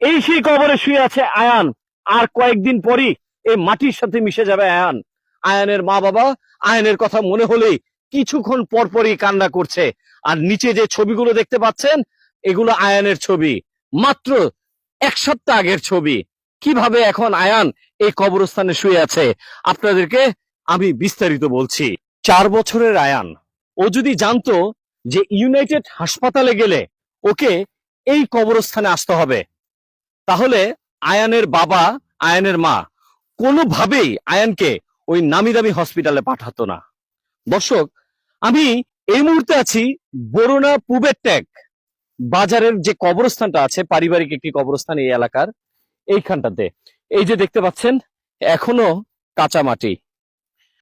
এই সেই কবরে শুয়ে আছে আয়ান। আর কয়েকদিন পরই এই মাটির সাথে মিশে যাবে আয়ান। আয়ানের মা বাবা, আয়ানের কথা মনে হলেই কিছুক্ষণ পর পরই কান্না করছে। আর নিচে যে ছবিগুলো দেখতে পাচ্ছেন এগুলো আয়ানের ছবি। মাত্র এক সপ্তাহ আগের ছবি। কীভাবে এখন আয়ান এই কবরস্থানে শুয়ে আছে? আপনাদেরকে আমি বিস্তারিত বলছি। চার বছরের আয়ান। ও যদি জানতো যে ইউনাইটেড হাসপাতালে গেলে ওকে এই কবরস্থানে আসতে হবে, তাহলে আয়ানের বাবা, আয়ানের মা কোনোভাবেই আয়ানকে ওই নামি দামি হসপিটালে পাঠাতো না। দর্শক, আমি এই মুহূর্তে আছি বরুণা পুবের ট্যাগ। বাজারের যে কবরস্থানটা আছে, পারিবারিক একটি কবরস্থান এই এলাকার, এইখানটাতে। এই যে দেখতে পাচ্ছেন, এখনও কাঁচা মাটি।